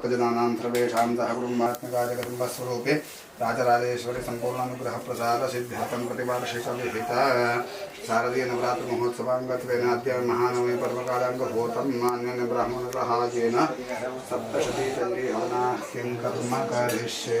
भक्तजनानां सर्वेषां सह कुटुम्बात्मकाजगदम्बस्वरूपे राजराजेश्वरि सम्पूर्णानुग्रहप्रसारसिद्ध्यर्थं प्रतिपादशीकविहित शारदीयनवरात्रमहोत्सवाङ्गत्वेन अद्य महानवमी पर्वकालाङ्गभूतं मान्येन ब्राह्मणग्रहायेन सप्तशतीचण्डीहवनाह्यं कर्म करिष्ये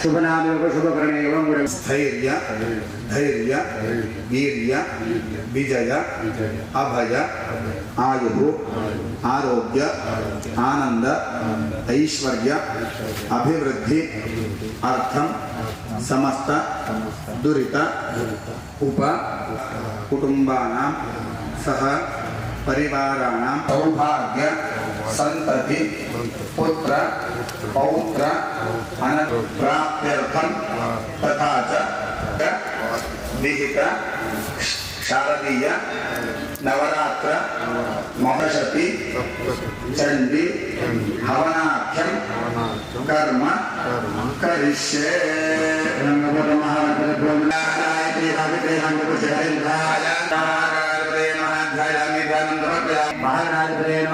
विष्णुराय नमः त्रिविक्रमाय नमः वामनाय नमः रुद्राय नमः ऋषिकेशाय नमः पद्मनाभाय नमः दामोदराय नमः कृष्णाय नमः वासुदेवाय नमः प्रद्युम्न शुभनामेव शुभकरणे एवं పౌత్ర అన ప్రాప్త్యర్థం తథా చ విహిత శారదీయ నవరాత్ర మహషతి చండి హవనాఖ్యం కర్మ కరిష్యే. మహారాజ ప్రేమ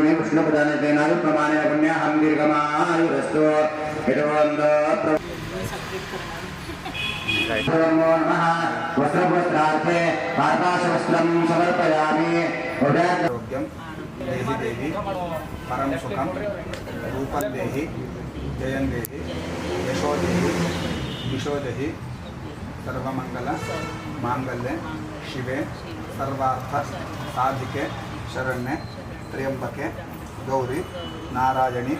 विष्णुप्रदाने तेनादि प्रमाणेन पुण्याहं दीर्घमायुरस्तु यतोबन्धो नमो। नमः वस्त्रपुत्रार्थे आकाशवस्त्रं समर्पयामि। आरोग्यं देहि शिवे, सर्वार्थ, साधिके, शरण्ये త్రియంబకే గౌరి నారాయణి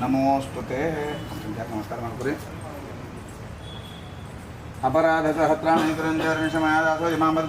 నమోస్తుతే నమస్కారం అనుకురి అపరాధ సహస్రాన్ని కురంజారిణి క్షమయాదాసో ఇమామద్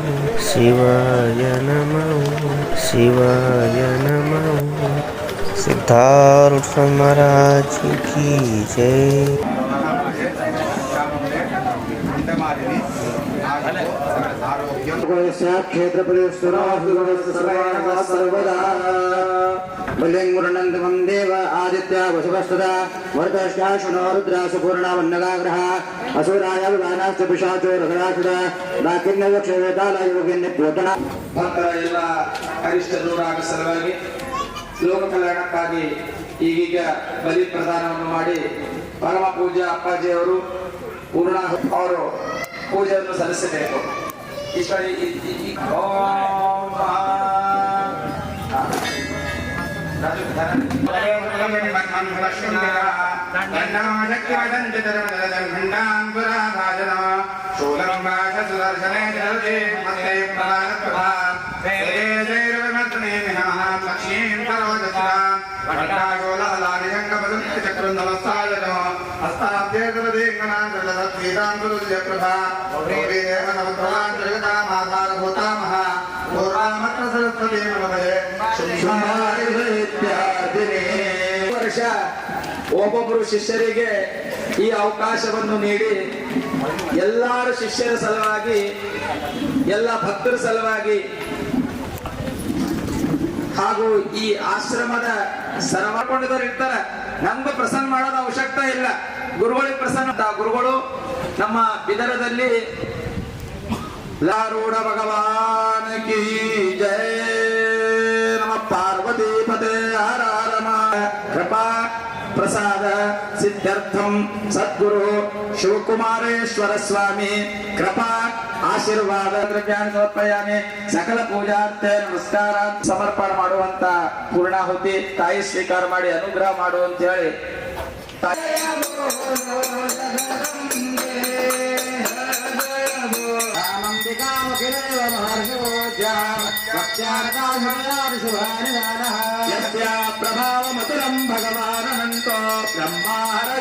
શિવાય નમઃ શિવાય નમઃ. સિદ્ધાર્થ મહારાજ કી જય. ક્ષેત્ર बलिङ्गुरुनन्दमं देव आदित्य वसुवस्तदा वर्तश्चाशुनो रुद्रासुपूर्णवन्नगाग्रह असुराय विमानाश्च पिशाचो रगरासुद दाकिन्नवक्षवेदालयोगिन्यप्योतन ಭಕ್ತರ ಎಲ್ಲ ಕನಿಷ್ಠ ದೂರಾಗ ಸಲುವಾಗಿ ಲೋಕ ಕಲ್ಯಾಣಕ್ಕಾಗಿ ಈಗೀಗ ಬಲಿ ಪ್ರದಾನವನ್ನು ಮಾಡಿ ಪರಮ ಪೂಜ್ಯ ಅಪ್ಪಾಜಿಯವರು ಪೂರ್ಣ ಅವರು ಪೂಜೆಯನ್ನು ಸಲ್ಲಿಸಬೇಕು ಈಶ್ವರಿ ಈ- ಈ- ಈ- ಓಂ ಮಹಾ- ಹಾ. చక్రం నమస్కారం हस्ताभ्येतरदेङ्गनान्तरसत्सीतान्तरुल्यप्रभा देवेदेव नवप्रभान् जगता मातारभूतामः गोरामत्र सरस्वती नमभये शुम्भारि ವರ್ಷ ಒಬ್ಬೊಬ್ಬರು ಶಿಷ್ಯರಿಗೆ ಈ ಅವಕಾಶವನ್ನು ನೀಡಿ ಎಲ್ಲಾರು ಶಿಷ್ಯರ ಸಲುವಾಗಿ, ಎಲ್ಲ ಭಕ್ತರ ಸಲುವಾಗಿ ಹಾಗೂ ಈ ಆಶ್ರಮದ ಸರ್ವಕೊಂಡಿದವರು ಇರ್ತಾರೆ. ನಮ್ಗೆ ಪ್ರಸನ್ನ ಮಾಡೋದು ಅವಶ್ಯಕತೆ ಇಲ್ಲ. ಗುರುಗಳಿಗೆ ಪ್ರಸನ್ನ ಗುರುಗಳು ನಮ್ಮ ಬಿದರದಲ್ಲಿ ಲಾರೂಢ ಭಗವಾನ ಕಿ ಜಯ ಹರ ಮ- ಕೃಪಾ ಪ್ರಸಾದ ಸಿದ್ಧಾರ್ಥಂ ಸದ್ಗುರು ಶಿವಕುಮಾರೇಶ್ವರ ಸ್ವಾಮಿ ಕೃಪಾ ಆಶೀರ್ವಾದ ಜ್ಞಾನ ಸಮರ್ಪಯಾಮಿ ಸಕಲ ಪೂಜಾರ್ಥ ನಮಸ್ಕಾರ ಸಮರ್ಪಣೆ ಮಾಡುವಂತ ಪೂರ್ಣಾಹುತಿ ತಾಯಿ ಸ್ವೀಕಾರ ಮಾಡಿ ಅನುಗ್ರಹ ಮಾಡು ಅಂತ ಹೇಳಿ ಯಸ್ಯ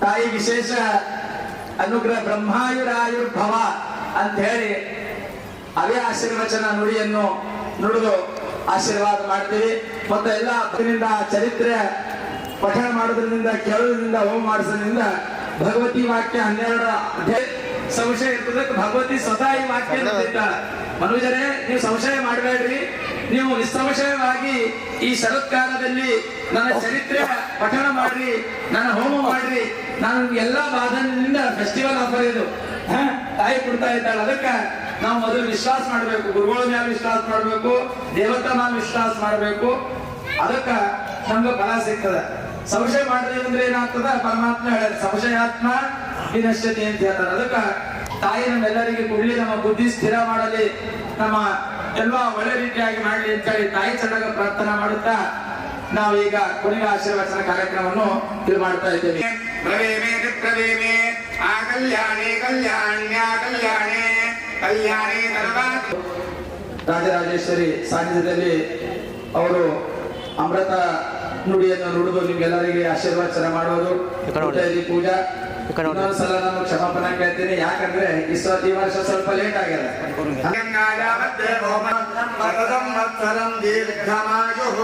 ತಾಯಿ ವಿಶೇಷ ಅನುಗ್ರಹ ಬ್ರಹ್ಮಾಯುರಾಯುರ್ಭವ ಅಂತ ಹೇಳಿ ಅವೇ ಆಶೀರ್ವಚನ ನುಡಿಯನ್ನು ನುಡಿದು ಆಶೀರ್ವಾದ ಮಾಡ್ತೀವಿ. ಮತ್ತು ಎಲ್ಲ ಭಕ್ತರಿಂದ ಚರಿತ್ರೆ ಪಠಣ ಮಾಡೋದ್ರಿಂದ ಕೇಳೋದ್ರಿಂದ ಹೋಮ ಮಾಡಿಸೋದ್ರಿಂದ ಭಗವತಿ ವಾಕ್ಯ ಹನ್ನೆರಡರ ಸಂಶಯ ಇರ್ತದೆ. ಭಗವತಿ ಸ್ವತಃ ಈ ವಾಕ್ಯ. ಮನುಜರೇ, ನೀವು ಸಂಶಯ ಮಾಡಬೇಡ್ರಿ. ನೀವು ನಿಸ್ಸಂಶಯವಾಗಿ ಈ ಶರತ್ಕಾಲದಲ್ಲಿ ನನ್ನ ಚರಿತ್ರೆ ಪಠಣ ಮಾಡ್ರಿ, ನನ್ನ ಹೋಮ ಮಾಡ್ರಿ. ನಾನು ಎಲ್ಲಾ ಬಾಧನದಿಂದ ಫೆಸ್ಟಿವಲ್ ಆಫರ್ ಇದು? ತಾಯಿ ಕೊಡ್ತಾ ಇದ್ದಾಳೆ. ಅದಕ್ಕೆ ನಾವು ಮೊದಲು ವಿಶ್ವಾಸ ಮಾಡಬೇಕು. ಗುರುಗಳ ಮೇಲೆ ವಿಶ್ವಾಸ ಮಾಡಬೇಕು, ದೇವತಾ ಮೇಲೆ ವಿಶ್ವಾಸ ಮಾಡಬೇಕು. ಅದಕ್ಕ ನಮ್ಗೆ ಫಲ ಸಿಗ್ತದೆ. ಸಂಶಯ ಮಾಡ್ರಿ ಅಂದ್ರೆ ಏನಾಗ್ತದ? ಪರಮಾತ್ಮ ಹೇಳ ಸಂಶಯಾತ್ಮ ವಿನಶ್ಯತಿ ಅಂತ ಹೇಳ್ತಾರೆ. ಅದಕ್ಕ ತಾಯಿ ನಮ್ಮೆಲ್ಲರಿಗೆ ಕೊಡ್ಲಿ ನಮ್ಮ ಬುದ್ಧಿ ಸ್ಥಿರ ಮಾಡಲಿ ನಮ್ಮ ಎಲ್ಲ ಒಳ್ಳೆ ರೀತಿಯಾಗಿ ಮಾಡಲಿ ಅಂತ ಹೇಳಿ ತಾಯಿ ಚಡಗ ಪ್ರಾರ್ಥನಾ ಮಾಡುತ್ತಾ ನಾವೀಗ ಕೊನೆಯ ಆಶೀರ್ವಚನ ಕಾರ್ಯಕ್ರಮವನ್ನು ಇದು ಮಾಡ್ತಾ ಇದ್ದೇವೆ. ಪ್ರವೇಮೆ ಪ್ರವೇಮೆ ಆ ಕಲ್ಯಾಣಿ ಕಲ್ಯಾಣ್ಯಾ ಕಲ್ಯಾಣಿ ಕಲ್ಯಾಣಿ ರಾಜರಾಜೇಶ್ವರಿ ಸಾನ್ನಿಧ್ಯದಲ್ಲಿ ಅವರು ಅಮೃತ ನುಡಿಯನ್ನು ನುಡಿದು ನಿಮ್ಗೆಲ್ಲರಿಗೆ ಆಶೀರ್ವಚನ. ಇಲ್ಲಿ ಪೂಜಾ. ನಾನು ಕ್ಷಮಾಪಣೆ ಕೇಳ್ತೀನಿ. ಯಾಕಂದ್ರೆ ಈ ಈ ವರ್ಷ ಸ್ವಲ್ಪ ಲೇಟ್ ಆಗ್ಯದ ದೀರ್ಘಮಾಯುಃ.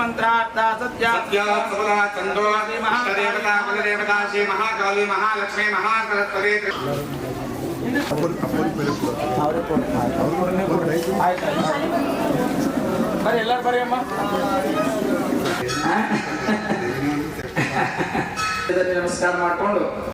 ಮಂತ್ರಾರ್ಥ ಸತ್ಯ. ಚಂದೋ. ಮಹಾದೇವತಾ ಕುಲದೇವತಾ ಶ್ರೀ ಮಹಾಕಾಳಿ ಮಹಾಲಕ್ಷ್ಮೀ ಮಹಾಸರಸ್ವತಿ. ಬರೀ ಎಲ್ಲರೂ ಬರೀ ಅಮ್ಮ. ಇದರಲ್ಲಿ ನಮಸ್ಕಾರ ಮಾಡ್ಕೊಂಡು